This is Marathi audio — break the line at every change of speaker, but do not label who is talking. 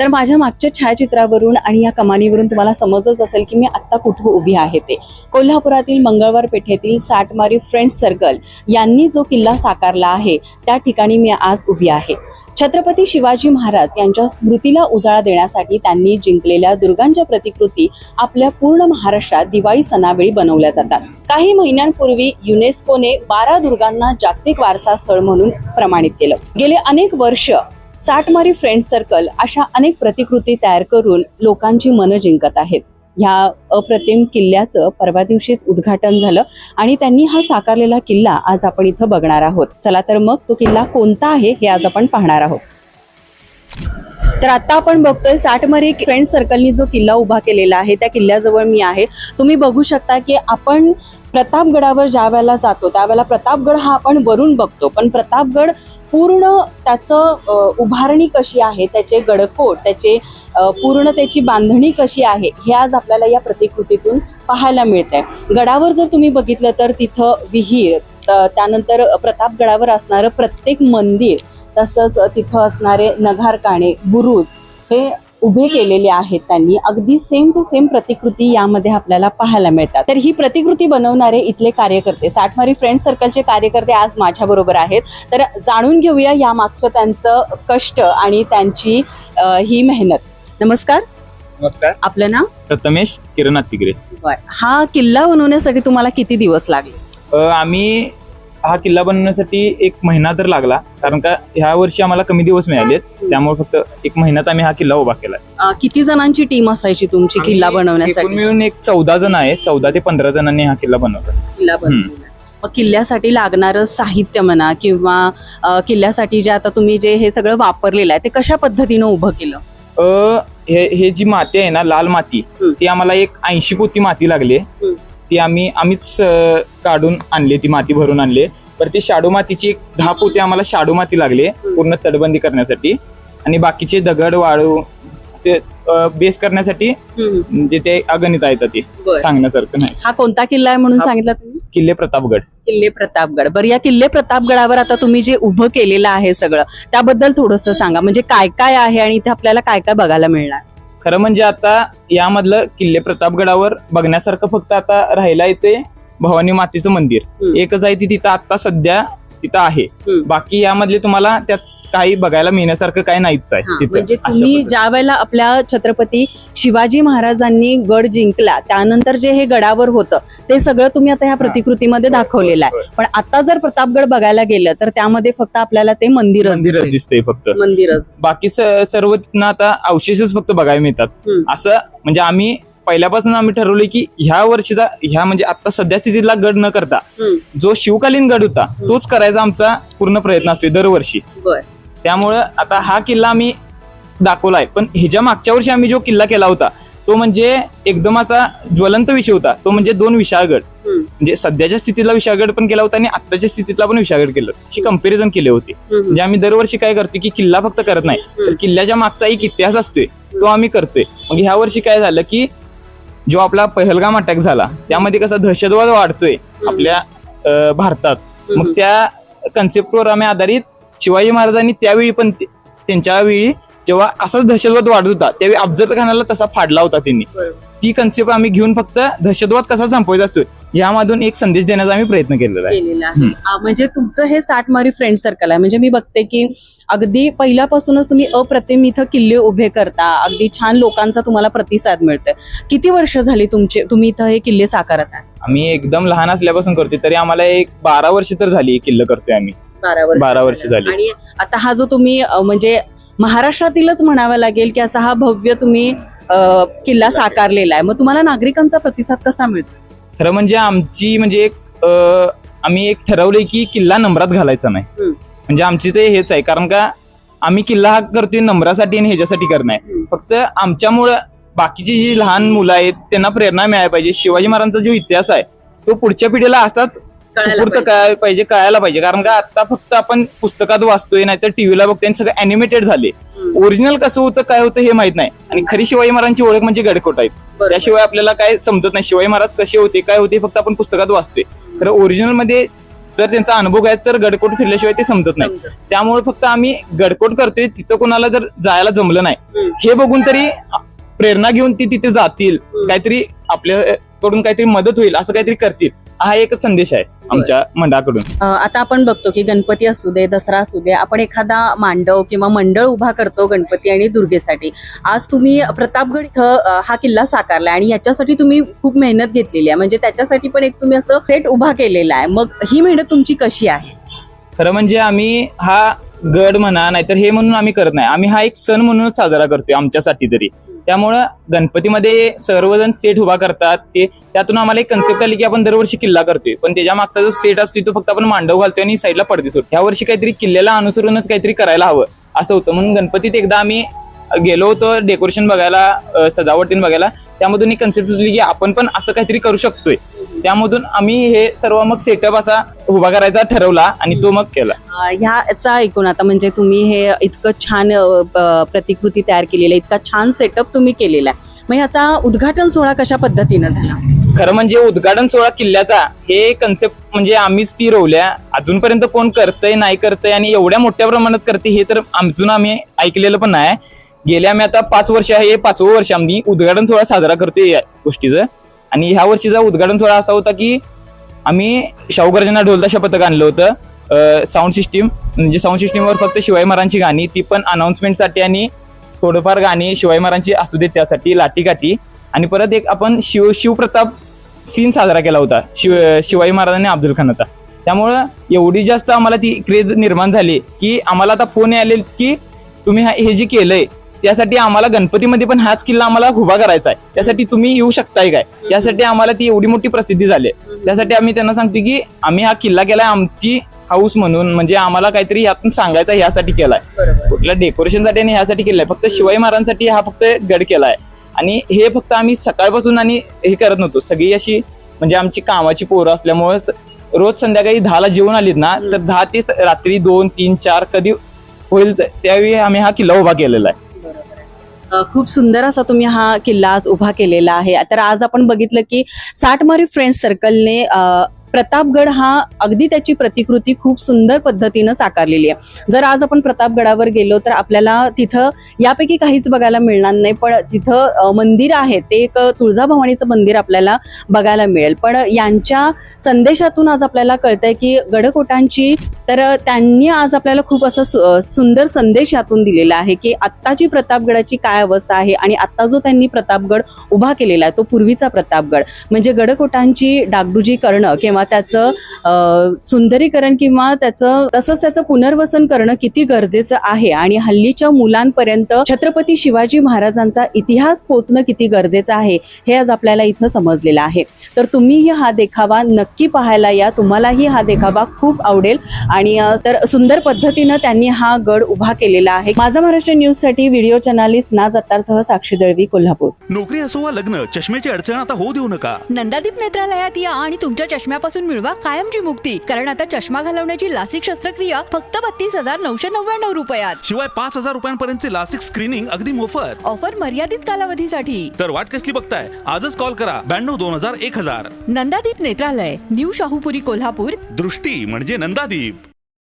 तर माझ्या मागच्या छायाचित्रावरून आणि या कमानीवरून तुम्हाला समजलंच असेल की मी आत्ता कुठं उभी आहे ते. कोल्हापुरातील मंगळवार पेठेतील साठमारी फ्रेंड्स सर्कल यांनी जो किल्ला साकारला आहे त्या ठिकाणी मी आज उभी आहे. छत्रपती शिवाजी महाराज यांच्या स्मृतीला उजाळा देण्यासाठी त्यांनी जिंकलेल्या दुर्गांच्या प्रतिकृती आपल्या पूर्ण महाराष्ट्रात दिवाळी सणावेळी बनवल्या जातात. काही महिन्यांपूर्वी युनेस्कोने बारा दुर्गांना जागतिक वारसा स्थळ म्हणून प्रमाणित केलं. गेले अनेक वर्ष साठमारी फ्रेंड सर्कल अशा अनेक प्रतिकृती तयार करून लोकांची मनं जिंकत आहेत. ह्या अप्रतिम किल्ल्याचं परवा दिवशीच उद्घाटन झालं आणि त्यांनी हा साकारलेला किल्ला आज आपण इथं बघणार आहोत. चला तर मग तो किल्ला कोणता आहे हे आज आपण पाहणार आहोत. तर आता आपण बघतोय साठमरी फ्रेंड सर्कलनी जो किल्ला उभा केलेला आहे त्या किल्ल्याजवळ मी आहे. तुम्ही बघू शकता की आपण प्रतापगडावर ज्या वेळेला जातो त्यावेळेला प्रतापगड हा आपण वरून बघतो. पण प्रतापगड पूर्ण त्याचं उभारणी कशी आहे त्याचे गडकोट त्याचे पूर्ण त्याची बांधणी कशी आहे हे आज आपल्याला या प्रतिकृतीतून पाहायला मिळतंय. गडावर जर तुम्ही बघितलं तर तिथं विहीर त्यानंतर प्रतापगडावर असणारं प्रत्येक मंदिर तसंच तिथं असणारे नगारकाणे बुरुज हे उभे केलेले आहेत त्यांनी. अगदी सेम टू सेम प्रतिकृती यामध्ये आपल्याला पाहायला मिळतात. तर ही प्रतिकृती बनवणारे इथले कार्यकर्ते साठमारी फ्रेंड सर्कलचे कार्यकर्ते आज माझ्या बरोबर आहेत. तर जाणून घेऊया या मागचं त्यांचं कष्ट आणि त्यांची ही मेहनत. नमस्कार.
नमस्कार.
आपलं नाव?
प्रथमेश किरण अत्तिगरे
हा किल्ला बनवण्यासाठी तुम्हाला किती दिवस लागले?
आम्ही हा किल्ला बनवण्यासाठी एक महिना तर लागला. कारण का ह्या वर्षी आम्हाला कमी दिवस मिळाले त्यामुळे फक्त एक महिन्यात आम्ही हा किल्ला उभा केला.
अ, किती जणांची टीम असायची तुमची किल्ला बनवण्यासाठी?
मिळून एक चौदा जण आहे. चौदा ते पंधरा जणांनी हा किल्ला बनवला.
किल्ला. मग किल्ल्यासाठी लागणारं साहित्य म्हणा किंवा अ, किल्ल्यासाठी जे आता तुम्ही जे हे सगळं वापरलेलं आहे ते कशा पद्धतीनं उभं केलं?
अ, हे हे जी माती आहे ना लाल माती
हम्म.
ती आम्हाला एक ऐंशी पोती माती लागली
हम्म.
ती आम्ही आम्हीच काढून आणली ती माती भरून आणली. तर ती शाडू मातीची एक दहा पोती आम्हाला शाडू माती लागली पूर्ण तटबंदी करण्यासाठी. आणि बाकीचे दगड वाळू असे बेस करण्यासाठी म्हणजे ते अगणित आहेत ते. सांगण्यासारखं नाही.
हा कोणता किल्ला आहे म्हणून सांगितलं तुम्ही?
किल्ले प्रतापगड.
किल्ले प्रतापगड. बरं या किल्ले प्रतापगडावर आता तुम्ही जे उभं केलेलं आहे सगळं त्याबद्दल थोडस सांगा. म्हणजे काय काय आहे आणि इथे आपल्याला काय काय बघायला मिळणार?
खरं म्हणजे आता यामधलं किल्ले प्रतापगडावर बघण्यासारखं फक्त आता राहिला येते भवानी मातेचं मंदिर. एकच आहे ती तिथं आता सध्या तिथं आहे. बाकी यामधले तुम्हाला त्यात काही बघायला मिळण्यासारखं काही नाहीच आहे तिथं
म्हणजे तुम्ही. ज्या वेळेला आपल्या छत्रपती शिवाजी महाराजांनी गड जिंकला त्यानंतर जे हे गडावर होतं ते सगळं तुम्ही आता ह्या प्रतिकृतीमध्ये दाखवलेलं आहे. पण आता जर प्रतापगड बघायला गेलं तर त्यामध्ये फक्त आपल्याला ते मंदिरच दिसेल.
दिसतंय फक्त
मंदिरच
बाकी सर्व तिथनं आता अवशेषच फक्त बघायला मिळतात. असं म्हणजे आम्ही पहिल्यापासून आम्ही ठरवले की ह्या वर्षीचा ह्या म्हणजे आता सध्या स्थितीतला गड न करता. जो शिवकालीन गड होता तोच करायचा आमचा पूर्ण प्रयत्न असतो दरवर्षी त्यामुळं आता हा किल्ला आम्ही दाखवलाय. पण ह्याच्या मागच्या वर्षी आम्ही जो किल्ला केला होता तो म्हणजे एकदम असा ज्वलंत विषय होता. तो म्हणजे दोन विशाळगड. म्हणजे सध्याच्या स्थितीतला विशाळगड पण केला होता आणि आत्ताच्या स्थितीतला पण विशाळगड केलं. अशी कंपॅरिझन केले होते. म्हणजे आम्ही दरवर्षी काय करतो की किल्ला फक्त करत नाही. तर किल्ल्याच्या मागचा एक इतिहास असतोय तो आम्ही करतोय. मग ह्या वर्षी काय झालं की जो आपला पहलगाम अटॅक झाला त्यामध्ये कसा दहशतवाद वाढतोय आपल्या भारतात. मग त्या कन्सेप्टवर आम्ही आधारित शिवाजी महाराजांनी त्यावेळी पण त्यांच्या वेळी जेव्हा असाच दहशतवाद वाढत होता त्यावेळी अफजल खानाला तसा फाडला होता त्यांनी. ती कन्सेप्ट आम्ही घेऊन फक्त दहशतवाद कसा संपवायचा असतो यामधून एक संदेश देण्याचा आम्ही प्रयत्न केलेला आहे.
म्हणजे तुमचं हे साठमारी फ्रेंड सर्कल आहे. म्हणजे मी बघते की अगदी पहिल्यापासूनच तुम्ही अप्रतिम इथं किल्ले उभे करता. अगदी छान लोकांचा तुम्हाला प्रतिसाद मिळतोय. किती वर्ष झाली तुमचे तुम्ही इथं हे किल्ले साकारत आहे?
आम्ही एकदम लहान असल्यापासून करतोय तरी आम्हाला एक बारा वर्ष तर झाली किल्ल करतोय आम्ही.
बारा वर्ष
बारा वर्ष झाली.
आणि आता हा जो तुम्ही अ, म्हणजे महाराष्ट्रातीलच म्हणावं लागेल की असा हा भव्य तुम्ही अ, किल्ला साकारलेला आहे. मग तुम्हाला नागरिकांचा प्रतिसाद कसा मिळतो?
खरं म्हणजे आमची म्हणजे एक अं, आम्ही एक ठरवलंय की किल्ला नंबरात घालायचा नाही.
हम्म.
म्हणजे आमची ते हेच आहे. कारण का आम्ही किल्ला हा करतोय नंबरासाठी आणि ह्याच्यासाठी करणं आहे. फक्त आमच्यामुळं बाकीची जी लहान मुलं आहेत त्यांना प्रेरणा मिळायला पाहिजे. शिवाजी महाराजांचा जो इतिहास आहे तो पुढच्या पिढीला असाच सुपूर्त. कळायला पाहिजे कळायला पाहिजे. कारण का आता फक्त आपण पुस्तकात वाचतोय नाहीतर टीव्हीला बघतोय आणि सगळं अॅनिमेटेड झाले. ओरिजिनल कसं होतं काय होतं हे माहीत नाही. आणि खरी शिवाजी महाराजांची ओळख म्हणजे गडकोट आहेत. त्याशिवाय आपल्याला काय समजत नाही शिवाजी महाराज कसे होते काय होते फक्त आपण पुस्तकात वाचतोय. खरं ओरिजिनलमध्ये तर त्यांचा अनुभव आहे तर गडकोट फिरल्याशिवाय ते समजत नाही. त्यामुळे फक्त आम्ही गडकोट करतोय तिथं कोणाला जर जायला जमलं नाही. हे बघून तरी प्रेरणा घेऊन ती तिथे जातील. काहीतरी आपल्याकडून काहीतरी मदत होईल असं काहीतरी करतील. हा एकच संदेश आहे आमच्या मंडळाकडून.
आता आपण बघतो की गणपती असू दे दसरा असू दे आपण एखादा मांडव किंवा मंडळ उभा करतो गणपती आणि दुर्गेसाठी. आज तुम्ही प्रतापगड इथं हा किल्ला साकारलाय आणि याच्यासाठी तुम्ही खूप मेहनत घेतलेली आहे. म्हणजे त्याच्यासाठी पण एक तुम्ही असं सेट उभा केलेला आहे. मग ही मेहनत तुमची कशी आहे?
खरं म्हणजे आम्ही हा गड म्हणा नाहीतर हे म्हणून आम्ही करत नाही. आम्ही हा एक सण म्हणूनच साजरा करतोय आमच्यासाठी तरी. त्यामुळं गणपतीमध्ये सर्वजण सेट उभा करतात. ते त्यातून आम्हाला एक कन्सेप्ट आली की आपण दरवर्षी किल्ला करतोय. पण त्याच्या मागचा जो सेट असतो तो फक्त आपण मांडव घालतोय आणि साईडला पडदे सोडतो ह्या वर्षी काहीतरी किल्ल्याला अनुसरूनच काहीतरी करायला हवं असं होतं. म्हणून गणपतीत एकदा आम्ही गेलो होतो डेकोरेशन बघायला सजावटीन बघायला. त्यामधून एक कन्सेप्ट सुचली की आपण पण असं काहीतरी करू शकतोय. त्यामधून आम्ही हे सर्व मग सेटअप असा उभा करायचा ठरवला आणि तो मग केला.
ह्याचा ऐकून आता म्हणजे तुम्ही हे इतकं छान प्रतिकृती तयार केलेली आहे इतका छान सेटअप तुम्ही केलेला आहे. मग ह्याचा उद्घाटन सोहळा कशा पद्धतीनं झाला?
खरं म्हणजे उद्घाटन सोहळा किल्ल्याचा हे कन्सेप्ट म्हणजे आम्हीच ती रोवल्या अजूनपर्यंत कोण करतंय नाही करतंय आणि एवढ्या मोठ्या प्रमाणात करते हे तर अजून आम्ही ऐकलेलं पण नाही गेल्या आम्ही आता पाच वर्ष आहे हे पाचवं वर्ष आम्ही उद्घाटन सोहळा साजरा करतोय या गोष्टीचं. आणि ह्या वर्षीचा उद्घाटन सोहळा असा होता की आम्ही शाहूगर्जना ढोलताशा पथक आणलं होतं. साऊंड सिस्टीम म्हणजे साऊंड सिस्टीमवर फक्त शिवाई महाराजांची गाणी ती पण अनाऊन्समेंटसाठी आणि थोडंफार गाणी शिवाई महाराजांची असू देत त्यासाठी लाटीकाठी आणि परत एक आपण शिव शिवप्रताप सीन साजरा केला होता शिव शिवाजी महाराजांनी अब्दुल खान होता. त्यामुळं एवढी जास्त आम्हाला ती क्रेज निर्माण झाली की आम्हाला आता फोन आले की तुम्ही हा- हे जे केलंय त्यासाठी आम्हाला गणपतीमध्ये पण हाच किल्ला आम्हाला उभा करायचा आहे. त्यासाठी तुम्ही येऊ शकताय काय? यासाठी आम्हाला ती एवढी मोठी प्रसिद्धी झाली आहे. त्यासाठी आम्ही त्यांना सांगतो की आम्ही हा किल्ला केलाय आमची हाऊस म्हणून म्हणजे आम्हाला काहीतरी यातून सांगायचं यासाठी केलाय. कुठल्या डेकोरेशनसाठी आणि ह्यासाठी केलंय. फक्त शिवाजी महाराजांसाठी हा फक्त गड केलाय. आणि हे फक्त आम्ही सकाळपासून आणि हे करत नव्हतो. सगळी अशी म्हणजे आमची कामाची पोरं असल्यामुळे रोज संध्याकाळी दहाला जेवण आलीत ना तर दहा ते रात्री दोन तीन चार कधी होईल त्यावेळी आम्ही हा किल्ला उभा केलेला आहे.
खूप सुंदर असा तुम्ही हा किल्ला आज उभा केलेला आहे. तर आज आपण बघितलं की साठमारी फ्रेंड्स सर्कलने अ, प्रतापगड हा अगदी त्याची प्रतिकृती खूप सुंदर पद्धतीनं साकारलेली आहे. जर आज आपण प्रतापगडावर गेलो तर आपल्याला तिथं यापैकी काहीच बघायला मिळणार नाही पण जिथं मंदिर आहे ते एक तुळजाभवानीचं मंदिर आपल्याला बघायला मिळेल. पण यांच्या संदेशातून आज आपल्याला कळतंय की गडकोटांची तर त्यांनी आज आपल्याला खूप असं सु- सुंदर संदेश यातून दिलेला आहे की आत्ताची प्रतापगडाची काय अवस्था आहे आणि आत्ता जो त्यांनी प्रतापगड उभा केलेला आहे तो पूर्वीचा प्रतापगड. म्हणजे गडकोटांची डागडुजी करणं किंवा त्याचं अ, सुंदरीकरण किंवा त्याचं तसंच त्याचं पुनर्वसन करणं किती गरजेचं आहे? आणि हल्लीच्या मुलांपर्यंत छत्रपती शिवाजी महाराजांचा इतिहास पोचणं किती गरजेचं आहे? हे आज आपल्याला इथं समजलेलं आहे. तर तुम्हीही हा देखावा नक्की पाहायला या. तुम्हालाही हा देखावा खूप आवडेल. आणि तर सुंदर पद्धतीनं त्यांनी हा गड उभा केलेला आहे. माझा महाराष्ट्र न्यूजसाठी व्हिडिओ जर्नालिस्ट ना जत्तारसह साक्षी दळवी कोल्हापूर.
नोकरी असो वा लग्न चष्म्याची अडचण आता होऊ देऊ नका.
नंदादीप नेत्रालयात या आणि तुमच्या चष्म्यापासून मिळवा कायमची मुक्ती. कारण आता चष्मा घालवण्याची लासिक शस्त्रक्रिया फक्त बत्तीस हजार नऊशे नव्याण्णव रुपयात.
शिवाय पाच हजार रुपयांपर्यंतचे लासिक स्क्रीनिंग अगदी मोफत.
ऑफर मर्यादित कालावधीसाठी.
तर वाट कसली बघताय? आजच कॉल करा. ब्याण्णव दोन हजार एक हजार.
नंदादीप नेत्रालय न्यू शाहूपुरी कोल्हापूर.
दृष्टी म्हणजे नंदादीप.